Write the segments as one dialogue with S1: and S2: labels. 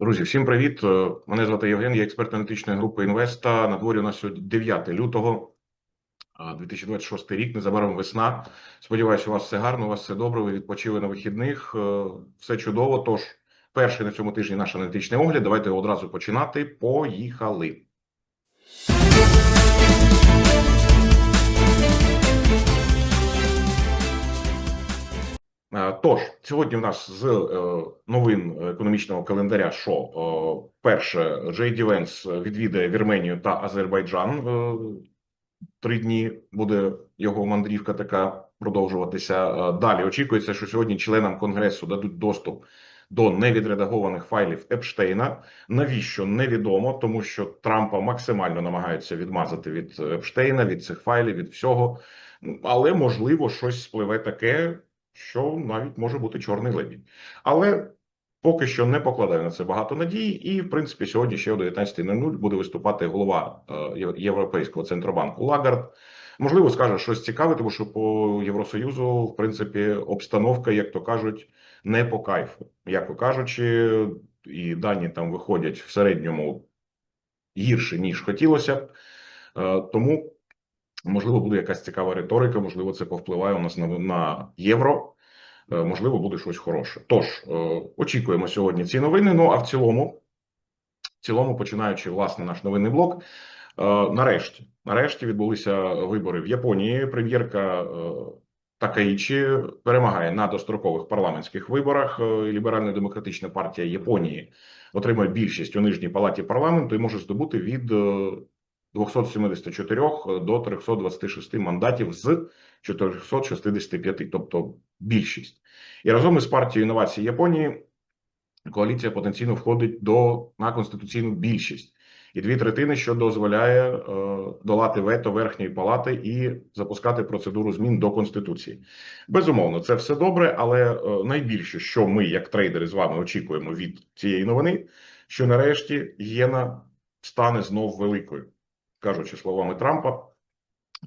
S1: Друзі, всім привіт. Е, Мене звати Євген, я експерт аналітичної групи Інвеста. На дворі у нас сьогодні 9 лютого, 2026 рік. Незабаром весна. Сподіваюся, у вас все гарно, у вас все добре. Ви відпочили на вихідних. Е, Все чудово. Тож, перший на цьому тижні наш аналітичний огляд. Давайте одразу починати. Поїхали. Тож, сьогодні в нас з е, новин економічного календаря, що е, перше, Джей Венс відвідає Вірменію та Азербайджан. Е, Три дні буде його мандрівка така продовжуватися. Е, Далі очікується, що сьогодні членам конгресу дадуть доступ до невідредагованих файлів Епштейна. Навіщо невідомо, тому що Трампа максимально намагаються відмазати від Епштейна, від цих файлів, від всього. Але можливо щось спливе таке, що навіть може бути чорний лебідь. Але поки що не покладаю на це багато надій. І, в принципі, сьогодні ще о 19.00 буде виступати голова е, Європейського центробанку Лагард. Можливо, скаже щось цікаве, тому що по Євросоюзу, в принципі, обстановка, як то кажуть, не по кайфу. М'яко кажучи, і дані там виходять в середньому гірше, ніж хотілося б. Е, Тому Можливо, буде якась цікава риторика, можливо, це повпливає у нас на, на євро. Е, Можливо, буде щось хороше. Тож е, очікуємо сьогодні ці новини. Ну а в цілому, в цілому, починаючи власне наш новинний блок. е, Нарешті, нарешті відбулися вибори в Японії. Прем'єрка Такаїчі перемагає на дострокових парламентських виборах. Е, Ліберально-демократична партія Японії отримує більшість у нижній палаті парламенту і може здобути від 274 до 326 мандатів з 465, тобто більшість. І разом із партією інновацій Японії коаліція потенційно входить до на конституційну більшість. І дві третини, що дозволяє е, долати вето верхньої палати і запускати процедуру змін до конституції. Безумовно, це все добре, але е, найбільше, що ми, як трейдери, з вами очікуємо від цієї новини, що нарешті єна стане знов великою кажучи словами Трампа,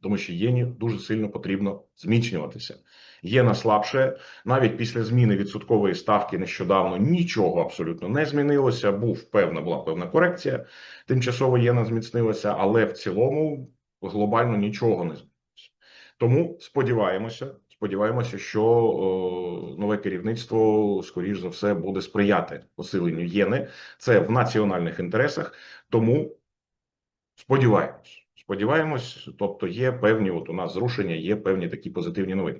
S1: тому що єні дуже сильно потрібно зміцнюватися. Єна слабше навіть після зміни відсоткової ставки нещодавно нічого абсолютно не змінилося. Був певна була певна корекція. Тимчасово єна зміцнилася, але в цілому глобально нічого не змінилося. Тому сподіваємося, сподіваємося, що о, нове керівництво скоріш за все буде сприяти посиленню єни. Це в національних інтересах. Тому Сподіваємось. Сподіваємось, тобто є певні от у нас зрушення, є певні такі позитивні новини.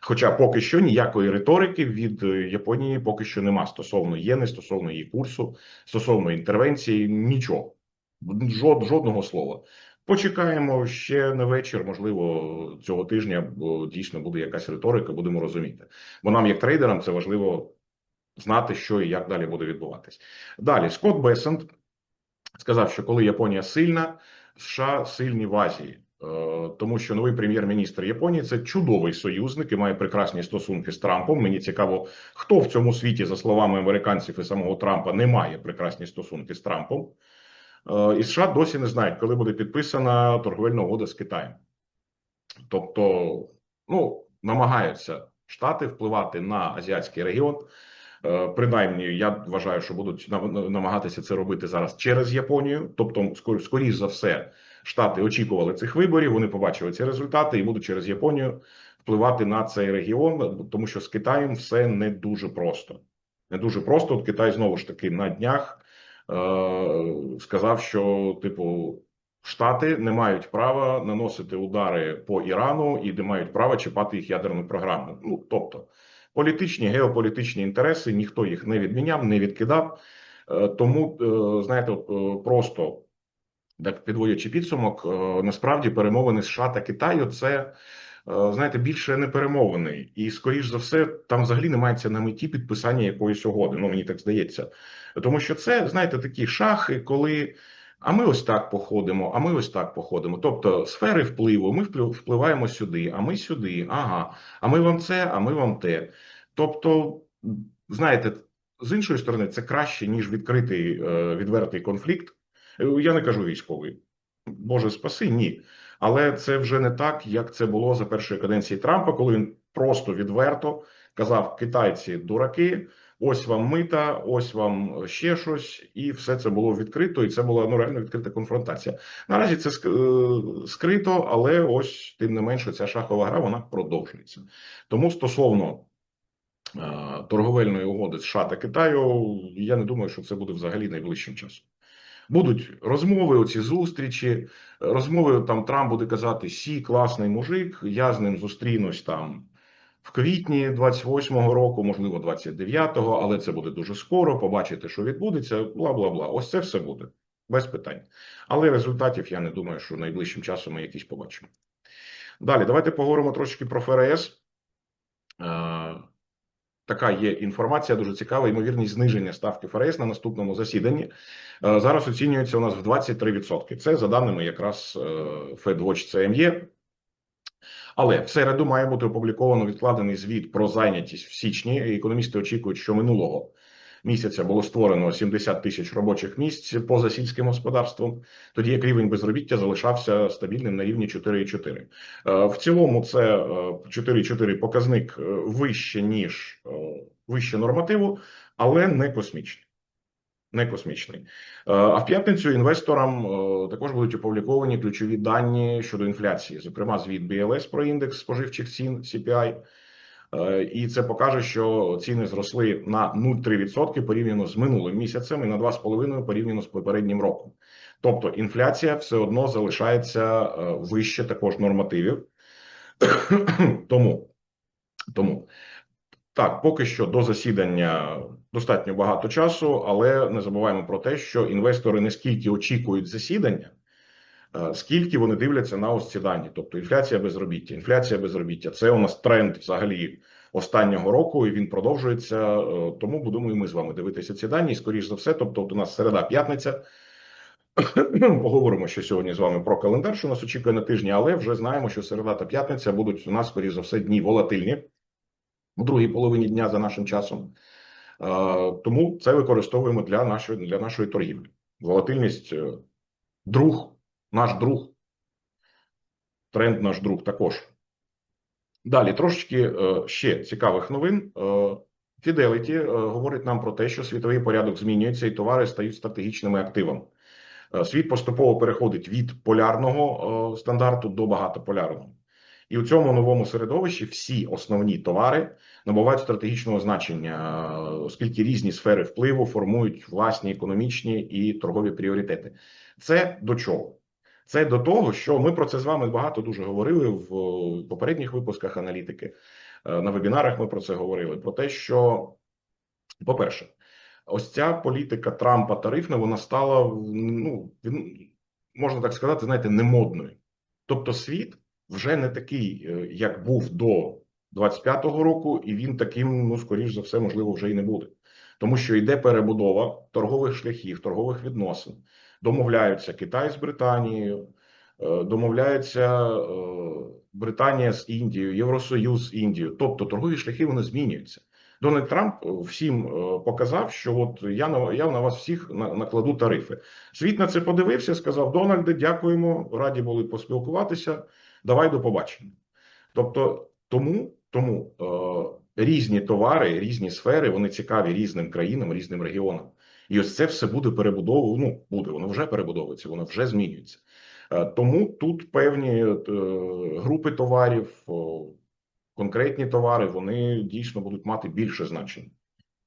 S1: Хоча поки що ніякої риторики від е, Японії поки що нема стосовно єни, стосовно її курсу, стосовно інтервенції, нічого, Жод, жодного слова. Почекаємо ще на вечір, можливо, цього тижня бо дійсно буде якась риторика, будемо розуміти. Бо нам, як трейдерам, це важливо знати, що і як далі буде відбуватись. Далі Скотт Бесент сказав, що коли Японія сильна, США сильні в Азії. Е, Тому що новий прем'єр-міністр Японії це чудовий союзник і має прекрасні стосунки з Трампом. Мені цікаво, хто в цьому світі, за словами американців і самого Трампа, не має прекрасні стосунки з Трампом. Е, І США досі не знають, коли буде підписана торговельна угода з Китаєм. Тобто, ну намагаються штати впливати на азіатський регіон. Е, Принаймні, я вважаю, що будуть нам- намагатися це робити зараз через Японію. Тобто, скор- скоріш за все, штати очікували цих виборів. Вони побачили ці результати і будуть через Японію впливати на цей регіон, тому що з Китаєм все не дуже просто. Не дуже просто. От Китай знову ж таки на днях е, сказав, що типу. Штати не мають права наносити удари по Ірану і не мають права чіпати їх ядерну програму. Ну тобто, політичні геополітичні інтереси ніхто їх не відміняв, не відкидав. Е, Тому е, знаєте, е, просто так підводячи підсумок, насправді перемовини США та Китаю це. Знаєте, більше не перемовини, і скоріш за все, там взагалі не мається на меті підписання якоїсь угоди. Ну мені так здається, тому що це знаєте такі шахи, коли а ми ось так походимо, а ми ось так походимо. Тобто сфери впливу, ми вплив- впливаємо сюди, а ми сюди, ага, а ми вам це, а ми вам те. Тобто, знаєте, з іншої сторони, це краще, ніж відкритий е, відвертий конфлікт. Я не кажу військовий. Боже спаси, ні. Але це вже не так, як це було за першої каденції Трампа, коли він просто відверто казав: китайці дураки, ось вам мита, ось вам ще щось, і все це було відкрито, і це була ну реально відкрита конфронтація. Наразі це е, скрито, але ось тим не менше ця шахова гра вона продовжується. Тому стосовно е, торговельної угоди США та Китаю, я не думаю, що це буде взагалі найближчим часом. Будуть розмови, оці зустрічі, розмови там Трамп буде казати: Сі, класний мужик, я з ним зустрінусь там в квітні 28-го року, можливо, 29-го, але це буде дуже скоро. Побачите, що відбудеться, бла бла бла. Ось це все буде без питань. Але результатів я не думаю, що найближчим часом ми якісь побачимо. Далі, давайте поговоримо трошки про ФРС. Е, Така є інформація, дуже цікава. Ймовірність зниження ставки ФРС на наступному засіданні е, зараз оцінюється у нас в 23%. Це за даними якраз FedWatch CME. Але в середу має бути опубліковано відкладений звіт про зайнятість в січні. Економісти очікують, що минулого місяця було створено 70 тисяч робочих місць поза сільським господарством. Тоді як рівень безробіття залишався стабільним на рівні 4,4. Е, В цілому це е, 4,4 показник е, вище ніж е, вище нормативу, але не космічний. Не космічний. Е, А в п'ятницю інвесторам е, також будуть опубліковані ключові дані щодо інфляції, зокрема, звіт BLS про індекс споживчих цін CPI. Е, І це покаже, що ціни зросли на 0,3% порівняно з минулим місяцем і на 2,5% порівняно з попереднім роком. Тобто інфляція все одно залишається вище також нормативів. тому, тому так, поки що до засідання достатньо багато часу, але не забуваємо про те, що інвестори не скільки очікують засідання, е, скільки вони дивляться на ось ці дані. Тобто інфляція безробіття. Інфляція безробіття це у нас тренд взагалі останнього року, і він продовжується. е, Тому будемо і ми з вами дивитися ці дані. І скоріш за все, тобто, у нас середа п'ятниця. Поговоримо ще сьогодні з вами про календар, що нас очікує на тижні, але вже знаємо, що середа та п'ятниця будуть у нас, скоріш за все, дні волатильні у другій половині дня за нашим часом. Е, Тому це використовуємо для нашої для нашої торгівлі. Волатильність е, друг, наш друг, тренд наш друг також. Далі трошечки е, ще цікавих новин. Fidelity говорить нам про те, що світовий порядок змінюється і товари стають стратегічними активами. Світ поступово переходить від полярного стандарту до багатополярного. І у цьому новому середовищі всі основні товари набувають стратегічного значення, оскільки різні сфери впливу формують власні економічні і торгові пріоритети. Це до чого? Це до того, що ми про це з вами багато дуже говорили в попередніх випусках аналітики. Е, На вебінарах ми про це говорили. Про те, що, по-перше, ось ця політика Трампа тарифна, вона стала ну можна так сказати, знаєте, немодною. Тобто, світ вже не такий, е, як був до 25-го року, і він таким, ну скоріш за все, можливо, вже і не буде, тому що йде перебудова торгових шляхів, торгових відносин. Домовляються Китай з Британією, е, домовляються е, Британія з Індією, Євросоюз з Індією. Тобто торгові шляхи вони змінюються. Дональд Трамп всім показав, що от я на я на вас всіх на- накладу тарифи. Світ на це подивився, сказав: Дональде, дякуємо, раді були поспілкуватися. Давай до побачення. Тобто, тому, тому е, різні товари, різні сфери, вони цікаві різним країнам, різним регіонам. І ось це все буде перебудову. Ну буде, воно вже перебудовується, воно вже змінюється. Е, Тому тут певні е, групи товарів, о, конкретні товари, вони дійсно будуть мати більше значення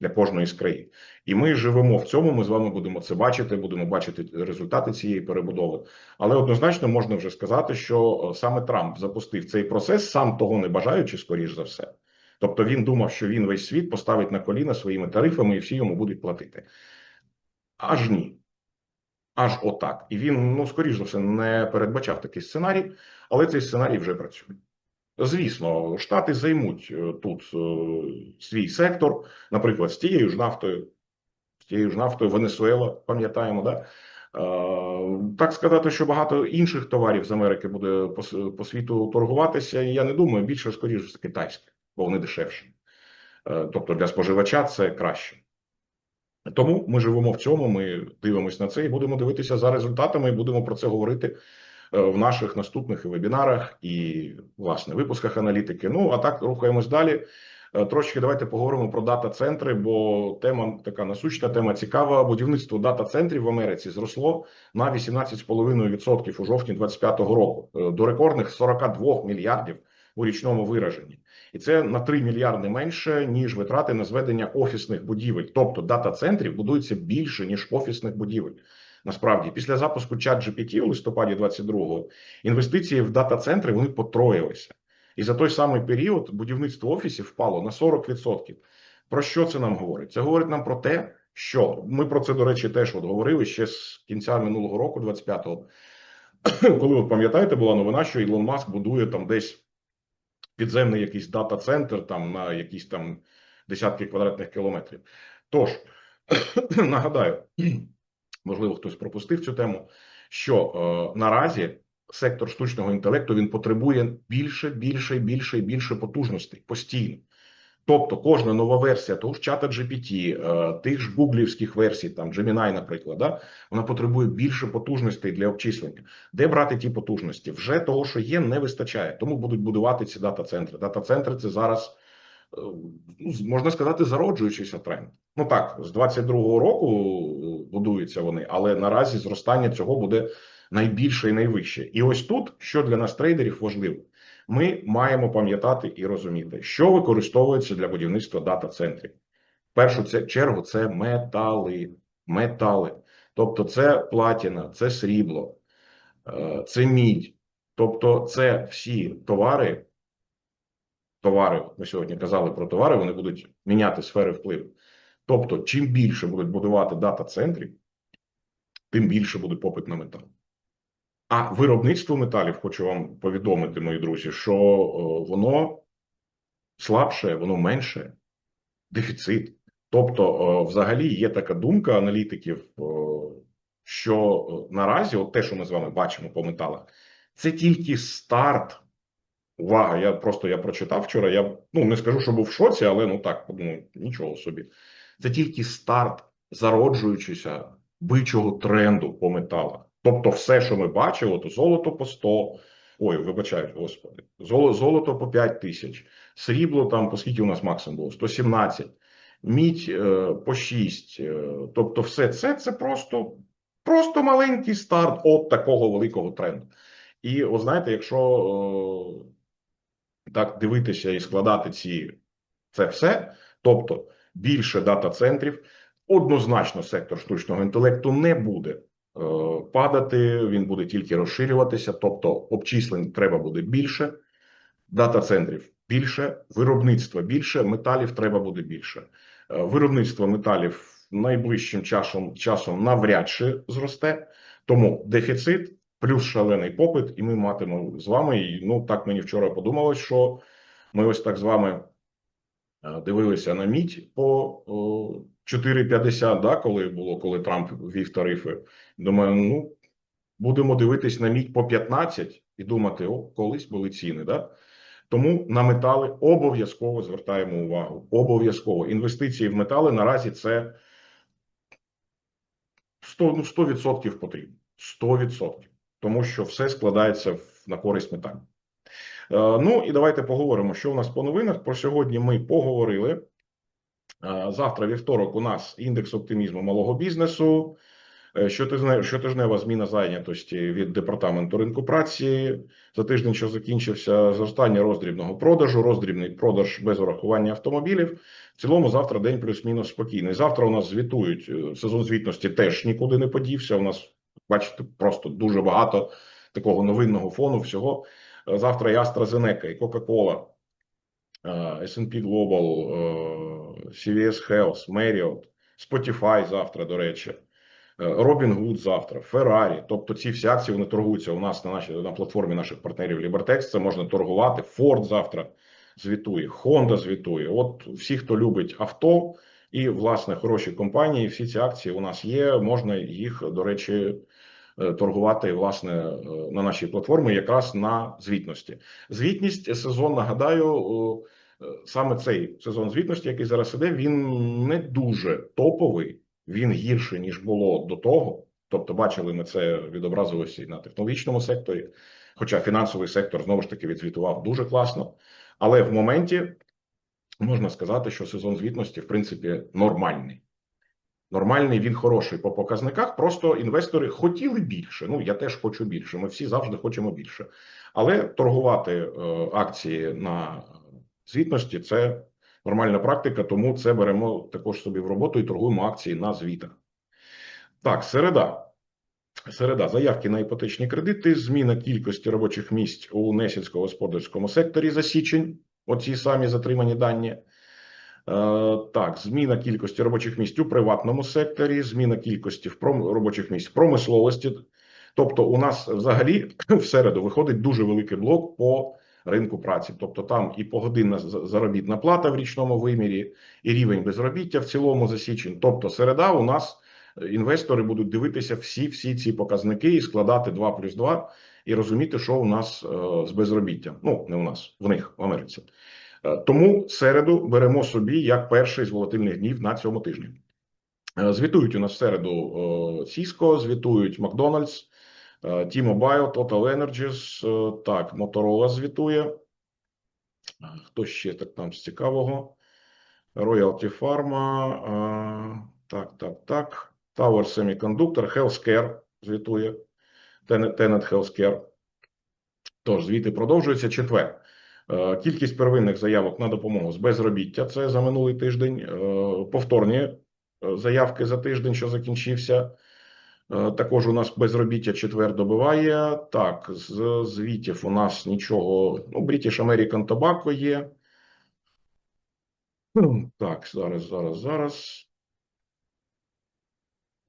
S1: для кожної з країн. І ми живемо в цьому. Ми з вами будемо це бачити, будемо бачити результати цієї перебудови. Але однозначно можна вже сказати, що е, саме Трамп запустив цей процес, сам того не бажаючи, скоріш за все. Тобто він думав, що він весь світ поставить на коліна своїми тарифами, і всі йому будуть платити. Аж ні. Аж отак. І він, ну, скоріш за все, не передбачав такий сценарій, але цей сценарій вже працює. Звісно, Штати займуть е, тут е, свій сектор, наприклад, з тією ж нафтою, з тією ж нафтою Венесуела, пам'ятаємо, да? Е, так сказати, що багато інших товарів з Америки буде по, світу торгуватися, і я не думаю, більше, скоріше, китайське, бо вони дешевші. Тобто для споживача це краще. Тому ми живемо в цьому, ми дивимося на це і будемо дивитися за результатами, і будемо про це говорити в наших наступних вебінарах і власне випусках аналітики. Ну а так рухаємось далі. Е, Трошки давайте поговоримо про дата-центри, бо тема така насущна, тема цікава. Будівництво дата-центрів в Америці зросло на 18,5% у жовтні 2025 року е, до рекордних 42 мільярдів у річному вираженні, і це на 3 мільярди менше ніж витрати на зведення офісних будівель. Тобто дата-центрів будується більше ніж офісних будівель. Насправді, після запуску ChatGPT у листопаді 22-го інвестиції в дата-центри вони потроїлися. І за той самий період будівництво офісів впало на 40%. Про що це нам говорить? Це говорить нам про те, що ми про це, до речі, теж от говорили ще з кінця минулого року, 25-го, коли от пам'ятаєте, була новина, що Ілон Маск будує там десь підземний якийсь дата-центр там на якісь там десятки квадратних кілометрів. Тож нагадаю, можливо, хтось пропустив цю тему, що е, наразі сектор штучного інтелекту він потребує більше, більше, більше і більше потужностей постійно. Тобто, кожна нова версія того ж чата GPT, е, тих ж гуглівських версій, там Gemini, наприклад, да, вона потребує більше потужностей для обчислення. Де брати ті потужності? Вже того, що є, не вистачає. Тому будуть будувати ці дата-центри. Дата-центри це зараз е, ну, можна сказати, зароджуючийся тренд. Ну так, з 22-го року будуються вони, але наразі зростання цього буде найбільше і найвище. І ось тут, що для нас трейдерів важливо, ми маємо пам'ятати і розуміти, що використовується для будівництва дата-центрів. В першу чергу це метали. Метали. Тобто, це платіна, це срібло, е, це мідь. Тобто, це всі товари. Товари, ми сьогодні казали про товари, вони будуть міняти сфери впливу. Тобто, чим більше будуть будувати дата-центрів, тим більше буде попит на метал. А виробництво металів, хочу вам повідомити, мої друзі, що е, воно слабше, воно менше, дефіцит. Тобто, е, взагалі, є така думка аналітиків, е, що наразі, от те, що ми з вами бачимо по металах, це тільки старт. Увага, я просто я прочитав вчора. Я ну не скажу, що був в шоці, але ну так подумав, нічого собі. Це тільки старт зароджуючися бичого тренду по металах. Тобто, все, що ми бачили, то золото по 100, ой, вибачаю, господи, золо- золото по 5 тисяч, срібло там, по скільки у нас максимум було? 117, мідь е, по 6. Е, тобто, все це це просто, просто маленький старт от такого великого тренду. І, от знаєте, якщо е, так дивитися і складати ці це все, тобто більше дата-центрів, однозначно сектор штучного інтелекту не буде е, падати, він буде тільки розширюватися, тобто обчислень треба буде більше, дата-центрів більше, виробництва більше, металів треба буде більше. Е, Виробництво металів найближчим часом, часом навряд чи зросте, тому дефіцит плюс шалений попит, і ми матимемо з вами. І ну так мені вчора подумалось, що ми ось так з вами дивилися на мідь по 4,50, да, коли було, коли Трамп ввів тарифи. Думаю, ну будемо дивитись на мідь по 15 і думати, о, колись були ціни, да. Тому на метали обов'язково звертаємо увагу. Обов'язково інвестиції в метали наразі це 100, ну, 100% потрібно. 100%. Тому що все складається на користь металів. Е, Ну і давайте поговоримо, що у нас по новинах. Про сьогодні ми поговорили. Е, Завтра, вівторок, у нас індекс оптимізму малого бізнесу. Е, Щотижнева зміна зайнятості від департаменту ринку праці за тиждень, що закінчився, зростання роздрібного продажу, роздрібний продаж без урахування автомобілів. В цілому завтра день плюс-мінус спокійний. Завтра у нас звітують сезон звітності теж нікуди не подівся. У нас бачите, просто дуже багато такого новинного фону. Всього завтра і AstraZeneca, і Coca-Cola, е, S&P Global, е, CVS Health, Marriott, Spotify завтра, до речі. Робін Гуд завтра, Феррарі. Тобто ці всі акції вони торгуються у нас на нашій на платформі наших партнерів Libertex. Це можна торгувати. Ford завтра звітує, Honda звітує. От всі, хто любить авто і власне хороші компанії, всі ці акції у нас є. Можна їх, до речі, е, торгувати власне е, на нашій платформі, якраз на звітності. Звітність сезон нагадаю. е, е, Саме цей сезон звітності, який зараз іде, він не дуже топовий він гірше ніж було до того. Тобто, бачили ми це відобразилося і на технологічному секторі. Хоча фінансовий сектор знову ж таки відзвітував дуже класно. Але в моменті можна сказати, що сезон звітності, в принципі, нормальний. Нормальний, він хороший по показниках. Просто інвестори хотіли більше. Ну, я теж хочу більше. Ми всі завжди хочемо більше. Але торгувати е, акції на звітності це нормальна практика, тому це беремо також собі в роботу і торгуємо акції на звітах. Так, середа. Середа заявки на іпотечні кредити, зміна кількості робочих місць у несільськогосподарському секторі за січень. Оці самі затримані дані. Е, Так, зміна кількості робочих місць у приватному секторі, зміна кількості в пром... робочих місць в промисловості. Тобто, у нас взагалі в середу виходить дуже великий блок по ринку праці. Тобто, там і погодинна заробітна плата в річному вимірі, і рівень безробіття в цілому за січень. Тобто, середа у нас е, інвестори будуть дивитися всі, всі ці показники і складати 2 плюс 2 і розуміти, що у нас е, з безробіттям. Ну, не у нас, в них, в Америці. Е, Тому середу беремо собі як перший з волатильних днів на цьому тижні. Е, Звітують у нас в середу е, Cisco, звітують Макдональдс, T-Mobile, Total Energies, так, Motorola звітує. Хто ще так там з цікавого? Royalty Pharma, так, так, так. Tower Semiconductor, Healthcare звітує. Tenet Healthcare. Тож, звіти продовжуються. Четвер. Е, Кількість первинних заявок на допомогу з безробіття. Це за минулий тиждень. Е, Повторні е, заявки за тиждень, що закінчився. Також у нас безробіття четвер добиває. Так, з звітів у нас нічого. Ну, British American Tobacco є. Так, зараз, зараз, зараз.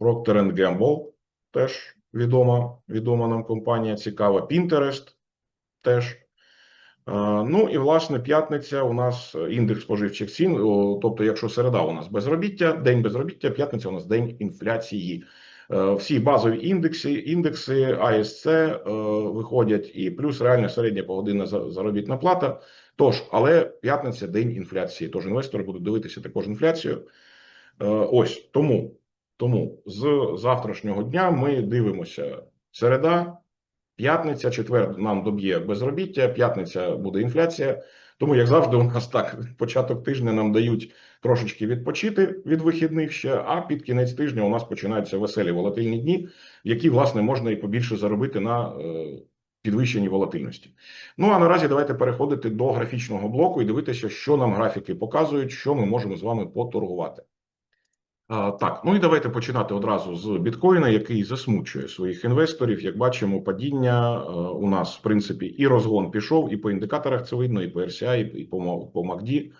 S1: Procter Gamble теж відома, відома нам компанія, цікава. Pinterest теж. Е, Ну і власне п'ятниця у нас індекс споживчих цін. Тобто, якщо середа у нас безробіття, день безробіття, п'ятниця у нас день інфляції. Е, Всі базові індекси, індекси АСЦ е, виходять, і плюс реальна середня погодинна заробітна плата. Тож, але п'ятниця день інфляції. Тож інвестори будуть дивитися також інфляцію. Ось тому, тому з завтрашнього дня ми дивимося середа, п'ятниця, четвер нам доб'є безробіття, п'ятниця буде інфляція. Тому, як завжди, у нас так початок тижня нам дають трошечки відпочити від вихідних ще, а під кінець тижня у нас починаються веселі волатильні дні, які, власне, можна і побільше заробити на е, підвищенні волатильності. Ну а наразі давайте переходити до графічного блоку і дивитися, що нам графіки показують, що ми можемо з вами поторгувати. Так, ну і давайте починати одразу з біткоїна, який засмучує своїх інвесторів. Як бачимо, падіння е, у нас, в принципі, і розгон пішов, і по індикаторах це видно, і по RSI, і по, по MACD.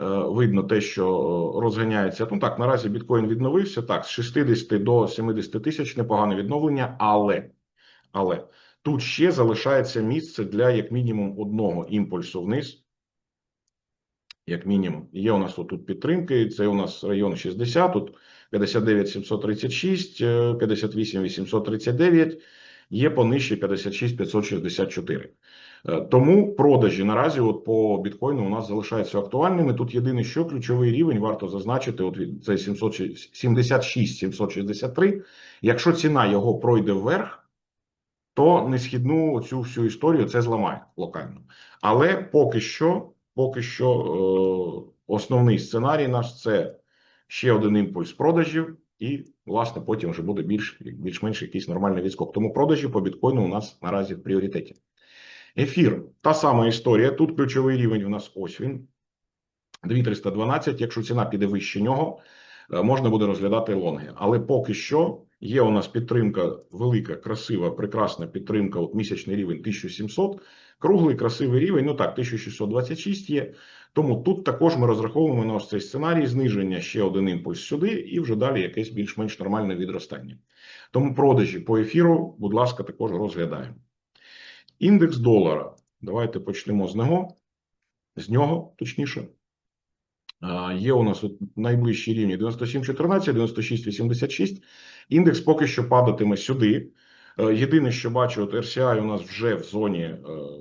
S1: Е, Видно те, що е, розганяється. Ну так, наразі біткоін відновився. Так, з 60 до 70 тисяч непогане відновлення, але, але тут ще залишається місце для як мінімум одного імпульсу вниз. Як мінімум, є у нас тут підтримки. Це у нас район 60, тут 59 736, е, 58 839, є понижче 56 564. Е, Тому продажі наразі от по біткоїну у нас залишаються актуальними. Тут єдине, що ключовий рівень варто зазначити, от це 700 76 763. Якщо ціна його пройде вверх, то несхідну цю всю історію це зламає локально. Але поки що, поки що, е, основний сценарій наш це ще один імпульс продажів, і, власне, потім вже буде більш, більш-менш якийсь нормальний відскок. Тому продажі по біткоїну у нас наразі в пріоритеті. Ефір та сама історія. Тут ключовий рівень у нас ось він. 2312. Якщо ціна піде вище нього, е, можна буде розглядати лонги. Але поки що є у нас підтримка велика, красива, прекрасна підтримка. От місячний рівень 1700, круглий красивий рівень. Ну так, 1626 є. Тому тут також ми розраховуємо на ось цей сценарій зниження ще один імпульс сюди, і вже далі якесь більш-менш нормальне відростання. Тому продажі по ефіру, будь ласка, також розглядаємо. Індекс долара. Давайте почнемо з нього. З нього, точніше. Є у нас найближчі рівні 97,14, 96,86. Індекс поки що падатиме сюди. Е, Єдине, що бачу, от RCI у нас вже в зоні е,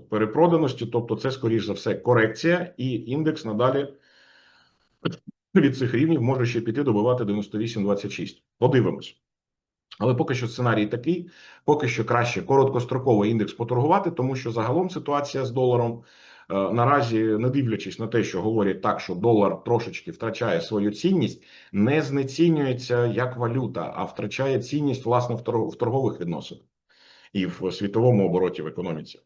S1: перепроданості, тобто це, скоріш за все, корекція, і індекс надалі від цих рівнів може ще піти добивати 98,26. Подивимось. Але поки що сценарій такий, поки що краще короткостроковий індекс поторгувати, тому що загалом ситуація з доларом наразі, не дивлячись на те, що говорять так, що долар трошечки втрачає свою цінність, не знецінюється як валюта, а втрачає цінність власне в торгових відносинах і в світовому обороті в економіці.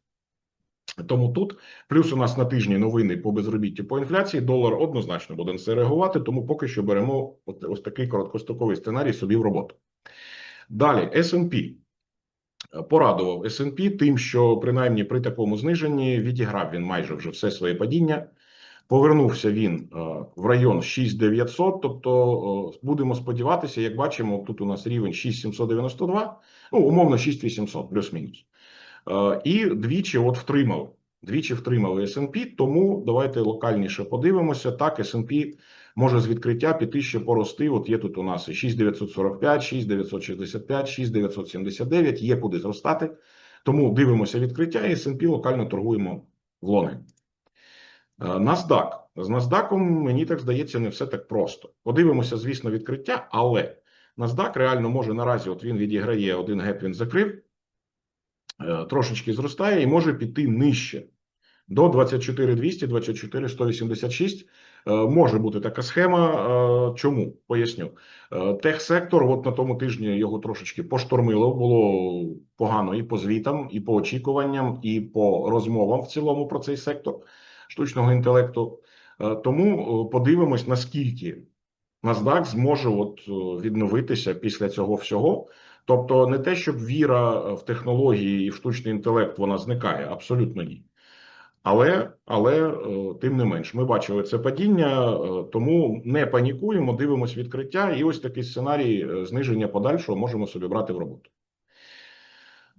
S1: Тому тут плюс у нас на тижні новини по безробіттю по інфляції. Долар однозначно буде на це реагувати. Тому поки що беремо ось такий короткостроковий сценарій собі в роботу. Далі S&P. порадував S&P тим, що принаймні при такому зниженні відіграв він майже вже все своє падіння. Повернувся він е, в район 6900, тобто будемо сподіватися, як бачимо, тут у нас рівень 6792, ну умовно 6800, плюс-мінус. Е, І двічі от втримали. Двічі втримали S&P, тому давайте локальніше подивимося. Так, S&P може з відкриття піти ще порости. От є тут у нас 6945, 6965, 6979, є куди зростати. Тому дивимося відкриття і S&P локально торгуємо в лони. Е, NASDAQ. З NASDAQ, мені так здається, не все так просто. Подивимося, звісно, відкриття, але NASDAQ реально може наразі, от він відіграє один геп, він закрив, е, трошечки зростає і може піти нижче. До 24200, 24186 Е, може бути така схема. Чому? Поясню. Техсектор, от на тому тижні його трошечки поштормило, було погано і по звітам, і по очікуванням, і по розмовам в цілому про цей сектор штучного інтелекту. Е, Тому е, подивимось, наскільки NASDAQ зможе от е, відновитися після цього всього. Тобто, не те, щоб віра в технології і в штучний інтелект вона зникає, абсолютно ні. Але, але тим не менш, ми бачили це падіння, тому не панікуємо, дивимось відкриття, і ось такий сценарій зниження подальшого можемо собі брати в роботу.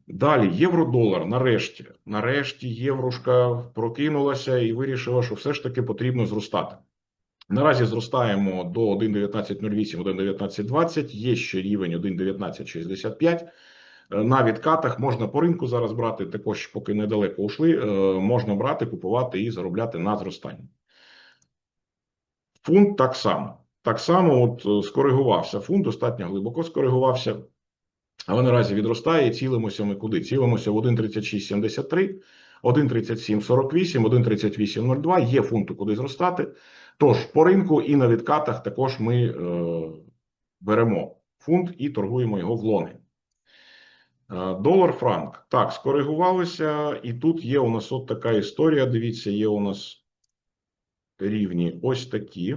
S1: Далі, євро-долар. Нарешті, нарешті, єврошка прокинулася і вирішила, що все ж таки потрібно зростати. Наразі зростаємо до 1,1908, 1,1920, є ще рівень 1,1965. Е, На відкатах можна по ринку зараз брати, також поки недалеко ушли, е, можна брати, купувати і заробляти на зростання. Фунт так само. Так само от е, скоригувався фунт, достатньо глибоко скоригувався. Але наразі відростає цілимося ми куди? Цілимося в 1,3673, 1,3748, 1,3802. Є фунту куди зростати. Тож по ринку і на відкатах також ми е, беремо фунт і торгуємо його в лони. Е, Долар франк. Так, скоригувалися, і тут є у нас от така історія. Дивіться, є у нас рівні ось такі.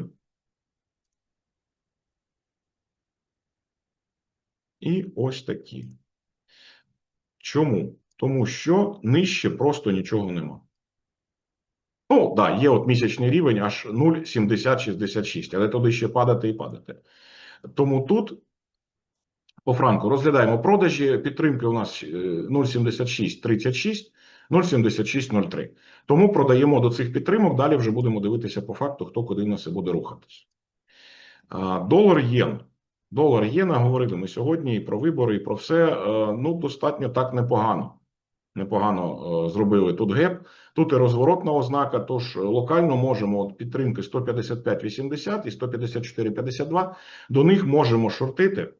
S1: І ось такі. Чому? Тому що нижче просто нічого нема. Ну, да, є от місячний рівень аж 0,7066, але туди ще падати і падати. Тому тут по франку розглядаємо продажі. Підтримки у нас е, 0,7636, 0,7603. Тому продаємо до цих підтримок. Далі вже будемо дивитися по факту, хто куди нас і буде рухатись. Долар єн. Долар єна говорили ми сьогодні і про вибори, і про все. Е, Ну, достатньо так непогано. Непогано е, зробили тут геп. Тут і розворотна ознака. Тож е, локально можемо от підтримки 155,80 і 154,52. До них можемо шортити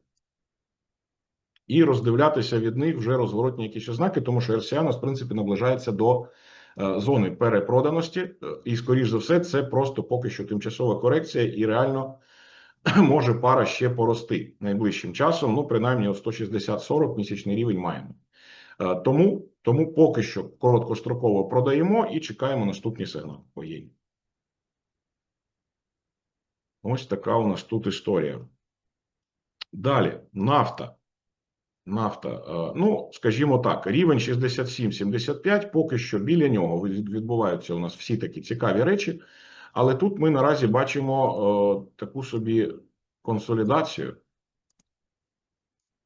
S1: і роздивлятися від них вже розворотні якісь ознаки, тому що RCA нас, в принципі, наближається до зони перепроданості. І, скоріш за все, це просто поки що тимчасова корекція, і реально може пара ще порости найближчим часом. Ну, принаймні, 160-40 місячний рівень маємо. Е, Тому, тому поки що короткостроково продаємо і чекаємо наступні сигнали по їй. Ось така у нас тут історія. Далі, нафта. Нафта, е, ну, скажімо так, рівень 67-75, поки що біля нього відбуваються у нас всі такі цікаві речі. Але тут ми наразі бачимо е, таку собі консолідацію.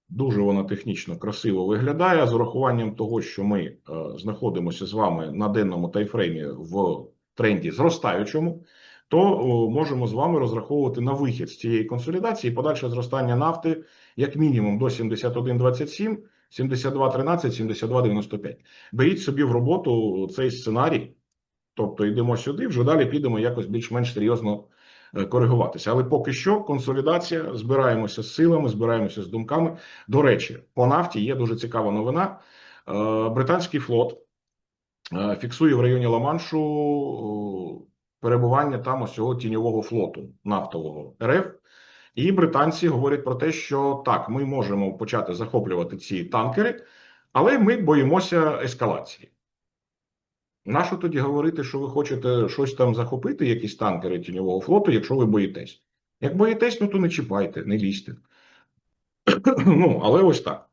S1: Дуже вона технічно красиво виглядає. З урахуванням того, що ми е, знаходимося з вами на денному тайфреймі в тренді зростаючому, то о, можемо з вами розраховувати на вихід з цієї консолідації, подальше зростання нафти як мінімум до 71,27, 72,13, 72,95. Беріть собі в роботу цей сценарій, тобто йдемо сюди, вже далі підемо якось більш-менш серйозно е, коригуватися. Але поки що консолідація, збираємося з силами, збираємося з думками. До речі, по нафті є дуже цікава новина. Е, Британський флот е, фіксує в районі Ла-Маншу перебування там ось цього тіньового флоту нафтового РФ. І британці говорять про те, що так, ми можемо почати захоплювати ці танкери, але ми боїмося ескалації. Нащо тоді говорити, що ви хочете щось там захопити, якісь танкери тіньового флоту, якщо ви боїтесь? Як боїтесь, ну то не чіпайте, не лізьте. ну, але ось так.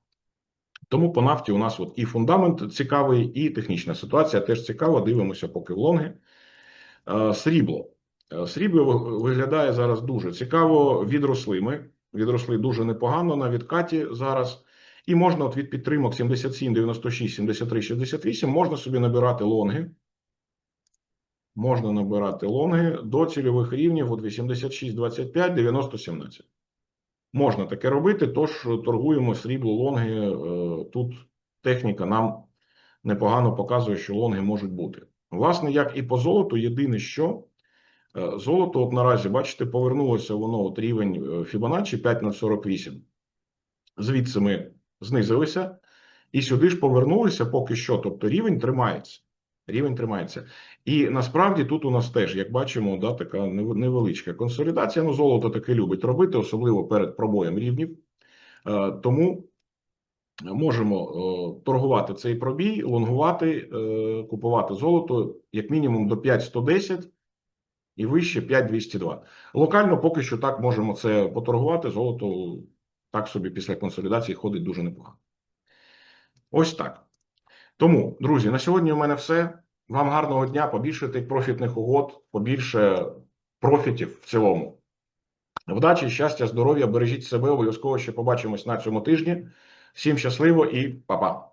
S1: Тому по нафті у нас от і фундамент цікавий, і технічна ситуація теж цікава. Дивимося поки в лонги. Е, Срібло. Е, Срібло виглядає зараз дуже цікаво. Відросли ми. Відросли дуже непогано на відкаті зараз. І можна от від підтримок 77, 96, 73, 68 можна собі набирати лонги. Можна набирати лонги до цільових рівнів от 86, 25, 90, 17. Можна таке робити, тож торгуємо срібло лонги. Е, Тут техніка нам непогано показує, що лонги можуть бути. Власне, як і по золоту, єдине, що е, золото, от наразі, бачите, повернулося воно от рівень е, Fibonacci 5 на 48. Звідси ми знизилися, і сюди ж повернулися поки що. Тобто рівень тримається. Рівень тримається. І насправді тут у нас теж, як бачимо, да, така невеличка консолідація. Ну, золото таке любить робити, особливо перед пробоєм рівнів. Е, Тому можемо е, торгувати цей пробій, лонгувати, е, купувати золото як мінімум до 5,110 і вище 5,202. Локально поки що так можемо це поторгувати. Золото так собі після консолідації ходить дуже непогано. Ось так. Тому, друзі, на сьогодні у мене все. Вам гарного дня, побільше тих профітних угод, побільше профітів в цілому. Вдачі, щастя, здоров'я, бережіть себе, обов'язково ще побачимось на цьому тижні. Всім щасливо і па-па.